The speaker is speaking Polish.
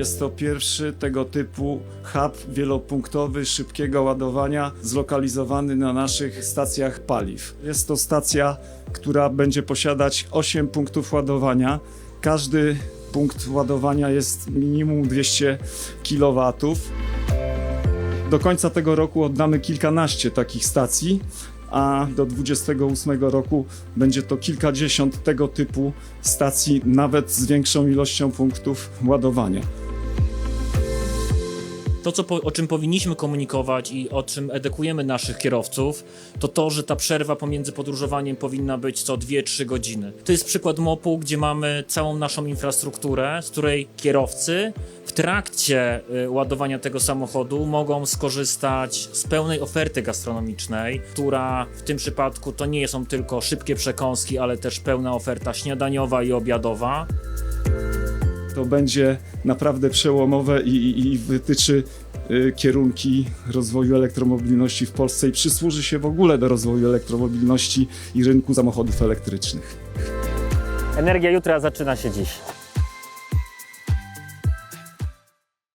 Jest to pierwszy tego typu hub wielopunktowy szybkiego ładowania zlokalizowany na naszych stacjach paliw. Jest to stacja, która będzie posiadać 8 punktów ładowania. Każdy punkt ładowania jest minimum 200 kW. Do końca tego roku oddamy kilkanaście takich stacji, a do 28 roku będzie to kilkadziesiąt tego typu stacji, nawet z większą ilością punktów ładowania. To, co po, o czym powinniśmy komunikować i o czym edukujemy naszych kierowców, to to, że ta przerwa pomiędzy podróżowaniem powinna być co 2-3 godziny. To jest przykład MOP-u, gdzie mamy całą naszą infrastrukturę, z której kierowcy w trakcie y, ładowania tego samochodu mogą skorzystać z pełnej oferty gastronomicznej, która w tym przypadku to nie są tylko szybkie przekąski, ale też pełna oferta śniadaniowa i obiadowa. To będzie naprawdę przełomowe i, i, i wytyczy y, kierunki rozwoju elektromobilności w Polsce i przysłuży się w ogóle do rozwoju elektromobilności i rynku samochodów elektrycznych. Energia jutra zaczyna się dziś.